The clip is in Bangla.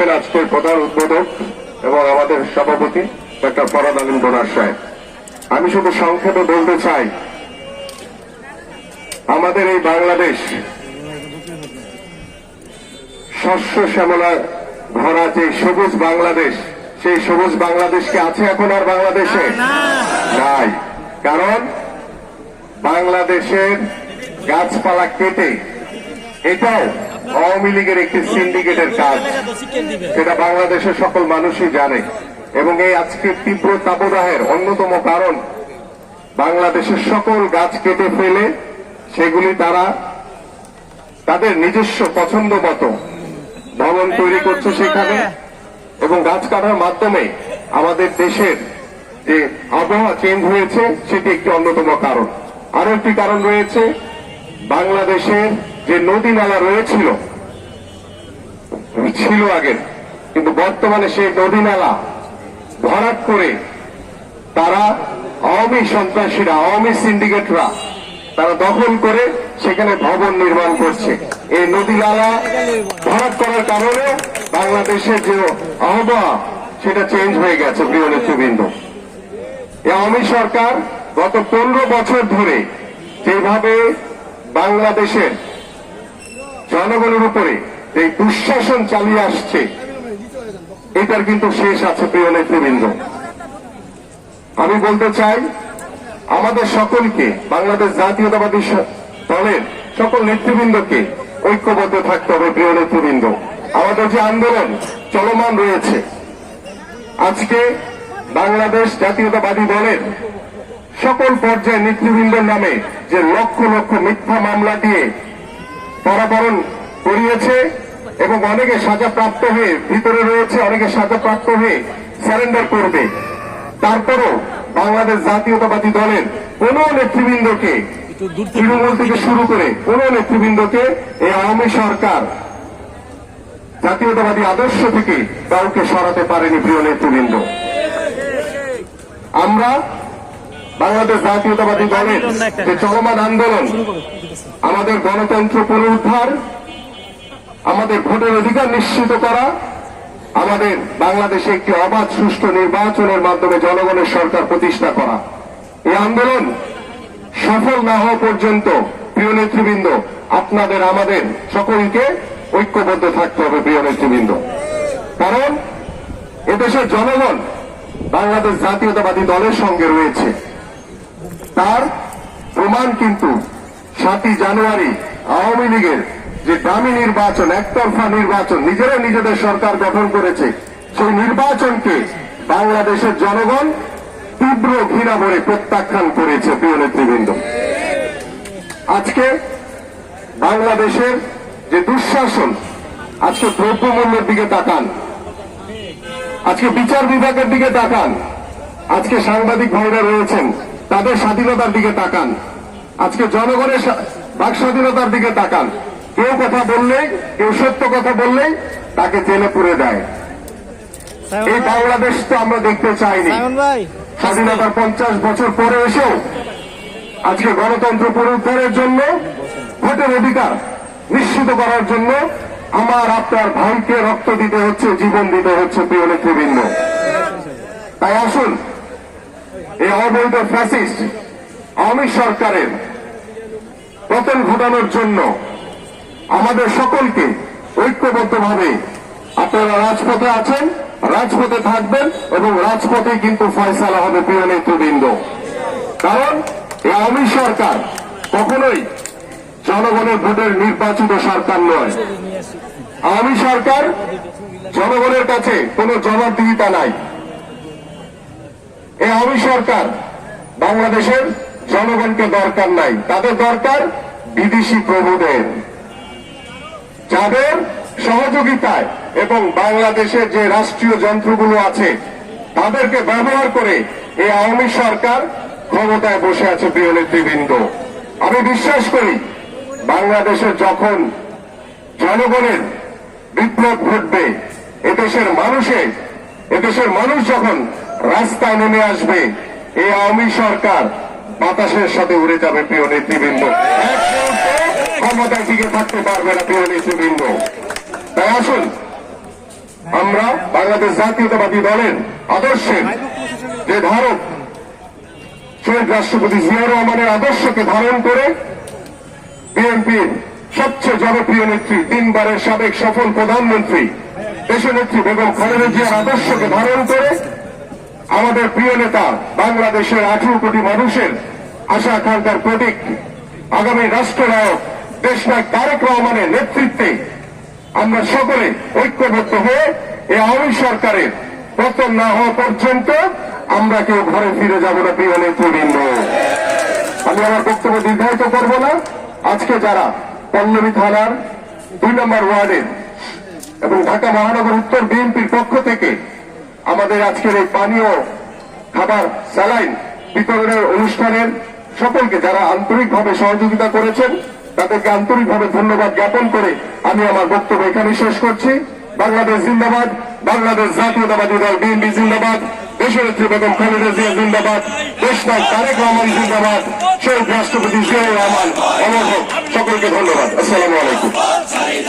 থাকবেন আজকের প্রধান উদ্বোধক এবং আমাদের সভাপতি ডক্টর ফরাদ আলিম ডোনার সাহেব। আমি শুধু সংক্ষেপে বলতে চাই আমাদের এই বাংলাদেশ শস্য শ্যামলা ভরা যে সবুজ বাংলাদেশ সেই সবুজ বাংলাদেশকে আছে এখন আর বাংলাদেশে? নাই। কারণ বাংলাদেশের গাছপালা কেটে এটাও আওয়ামী লীগের একটি সিন্ডিকেটের কাজ। সেটা বাংলাদেশের সকল মানুষই জানে। এবং এই আজকের তীব্র তাপদাহের অন্যতম কারণ বাংলাদেশের সকল গাছ কেটে ফেলে সেগুলি তারা তাদের নিজস্ব পছন্দ মতো ভবন তৈরি করছে সেখানে। এবং গাছ কাটার মাধ্যমে আমাদের দেশের যে আবহাওয়া চেঞ্জ হয়েছে সেটি একটি অন্যতম কারণ। আরও একটি কারণ রয়েছে বাংলাদেশের যে নদী নালা রয়েছিল ছিল আগের। কিন্তু বর্তমানে সেই নদী নালা ভরাট করে তারা আওয়ামী সন্ত্রাসীরা, আওয়ামী সিন্ডিকেটরা তারা দখল করে সেখানে ভবন নির্মাণ করছে। এই নদী নালা ভরাট করার কারণে বাংলাদেশের যে আবহাওয়া, সেটা চেঞ্জ হয়ে গেছে, প্রিয় নেতৃবৃন্দ। এই আওয়ামী সরকার গত পনেরো বছর ধরে যেভাবে বাংলাদেশের জনগণের উপরে এই দুঃশাসন চালিয়ে আসছে, এটার কিন্তু শেষ আছে প্রিয় নেতৃবৃন্দ। আমি বলতে চাই, আমাদের সকলকে, বাংলাদেশ জাতীয়তাবাদী দলের সকল নেতৃবৃন্দকে ঐক্যবদ্ধ থাকতে হবে প্রিয় নেতৃবৃন্দ। আমাদের যে আন্দোলন চলমান রয়েছে, আজকে বাংলাদেশ জাতীয়তাবাদী দলের সকল পর্যায়ে নেতৃবৃন্দের নামে যে লক্ষ লক্ষ মিথ্যা মামলা দিয়ে পরাবরণ করিয়েছে এবং অনেকে সাজাপ্রাপ্ত হয়ে ভিতরে রয়েছে অনেকে সাজাপ্রাপ্ত হয়ে স্যারেন্ডার করবে। তারপরও বাংলাদেশ জাতীয়তাবাদী দলের কোন নেতৃবৃন্দকে তৃণমূল থেকে শুরু করে কোন নেতৃবৃন্দকে এই আওয়ামী সরকার জাতীয়তাবাদী আদর্শ থেকে কাউকে সরাতে পারেনি প্রিয় নেতৃবৃন্দ। আমরা বাংলাদেশ জাতীয়তাবাদী দলের যে চলমান আন্দোলন, আমাদের গণতন্ত্র পুনরুদ্ধার, আমাদের ভোটের অধিকার নিশ্চিত করা, আমাদের বাংলাদেশে একটি অবাধ সুষ্ঠু নির্বাচনের মাধ্যমে জনগণের সরকার প্রতিষ্ঠা করা। এই আন্দোলন সফল না হওয়া পর্যন্ত, প্রিয় নেতৃবৃন্দ, আপনাদের, আমাদের সকলকে ঐক্যবদ্ধ থাকতে হবে, প্রিয় নেতৃবৃন্দ। কারণ এদেশের জনগণ বাংলাদেশ জাতীয়তাবাদী দলের সঙ্গে রয়েছে। তার প্রমাণ কিন্তু সাতই জানুয়ারি আওয়ামী লীগের যে দামি নির্বাচন, একতরফা নির্বাচন নিজেরা নিজেদের সরকার গঠন করেছে, সেই নির্বাচনকে বাংলাদেশের জনগণ তীব্র ঘৃণা ভরে প্রত্যাখ্যান করেছে, প্রিয় নেতৃবৃন্দ। আজকে বাংলাদেশের যে দুঃশাসন, আজকে দ্রব্যমূল্যের দিকে তাকান, আজকে বিচার বিভাগের দিকে তাকান, আজকে সাংবাদিক ভাইরা রয়েছেন তাদের স্বাধীনতার দিকে তাকান। আজকে জনগণের বাক স্বাধীনতার দিকে তাকান। কেউ কথা বললেই কেউ সত্য কথা বললেই তাকে জেলে পুরে দেয়। এই বাংলাদেশ তো আমরা দেখতে চাইনি। স্বাধীনতার পঞ্চাশ বছর পরে এসেও আজকে গণতন্ত্র পুনরুদ্ধারের জন্য ভোটের অধিকার নিশ্চিত করার জন্য আমার আপনার ভাইকে রক্ত দিতে হচ্ছে জীবন দিতে হচ্ছে প্রিয় নেতৃবৃন্দ। তাই আসুন এই অবৈধ ফ্যাসিস্ট আওয়ামী সরকারের পতন ঘটানোর জন্য আমাদের সকলকে ঐক্যবদ্ধভাবে আপনারা রাজপথে আছেন, রাজপথে থাকবেন এবং রাজপথে কিন্তু ফয়সালা হবে প্রিয় নেতৃবৃন্দ। কারণ এই আওয়ামী সরকার কখনোই জনগণের ভোটের নির্বাচিত সরকার নয়। আওয়ামী সরকার জনগণের কাছে কোনো জবাবদিহিতা নাই। এই আওয়ামী সরকার বাংলাদেশের জনগণকে দরকার নাই। তাদের দরকার বিদেশি প্রভুদের। যাদের সহযোগিতায় এবং বাংলাদেশের যে রাষ্ট্রীয় যন্ত্রগুলো আছে, তাদেরকে ব্যবহার করে এই আওয়ামী সরকার ক্ষমতায় বসে আছে প্রিয় নেতৃবৃন্দ। আমি বিশ্বাস করি, বাংলাদেশের যখন জনগণের বিপ্লব ঘটবে, এদেশের মানুষের এদেশের মানুষ যখন রাস্তায় নেমে আসবে। এই আওয়ামী সরকার বাতাসের সাথে উড়ে যাবে, প্রিয় নেতৃবৃন্দ। ক্ষমতায় টিকে থাকতে পারবে না, প্রিয় নেতৃবৃন্দ। তাই আসুন, আমরা বাংলাদেশ জাতীয়তাবাদী দলের আদর্শের যে ধারক শহীদ রাষ্ট্রপতি জিয়া রহমানের আদর্শকে ধারণ করে বিএনপির সবচেয়ে জনপ্রিয় নেত্রী, তিনবারের সাবেক সফল প্রধানমন্ত্রী, দেশনেত্রী বেগম খালেদা জিয়ার আদর্শকে ধারণ করে আমাদের প্রিয় নেতা বাংলাদেশের আঠারো কোটি মানুষের আশা আকাঙ্ক্ষার প্রতীক, আগামী রাষ্ট্রনায়ক দেশনায়ক তারেক রহমানের নেতৃত্বে আমরা সকলে ঐক্যবদ্ধ হয়ে এই আওয়ামী সরকারের পতন না হওয়া পর্যন্ত আমরা কেউ ঘরে ফিরে যাব না, প্রিয় নেতৃবৃন্দ। আমি আমার বক্তব্য দীর্ঘায়িত করব না। আজকে যারা পল্লবী থানার দুই নম্বর ওয়ার্ডের এবং ঢাকা মহানগর উত্তর বিএনপির পক্ষ থেকে আমাদের আজকের এই পানীয় খাবার স্যালাইন বিতরণের অনুষ্ঠানের সকলকে যারা আন্তরিকভাবে সহযোগিতা করেছেন, তাদেরকে আন্তরিকভাবে ধন্যবাদ জ্ঞাপন করে আমি আমার বক্তব্য এখানে শেষ করছি। বাংলাদেশ জিন্দাবাদ, বাংলাদেশ জাতীয়তাবাদী দল বিএনপি জিন্দাবাদ, দেশনেত্রী বেগম খালেদা জিয়া জিন্দাবাদ দেশনাথ তারেক রহমান জিন্দাবাদ, শহীদ রাষ্ট্রপতি জিয়াউর রহমান অমর সকলকে ধন্যবাদ। আসসালামু আলাইকুম।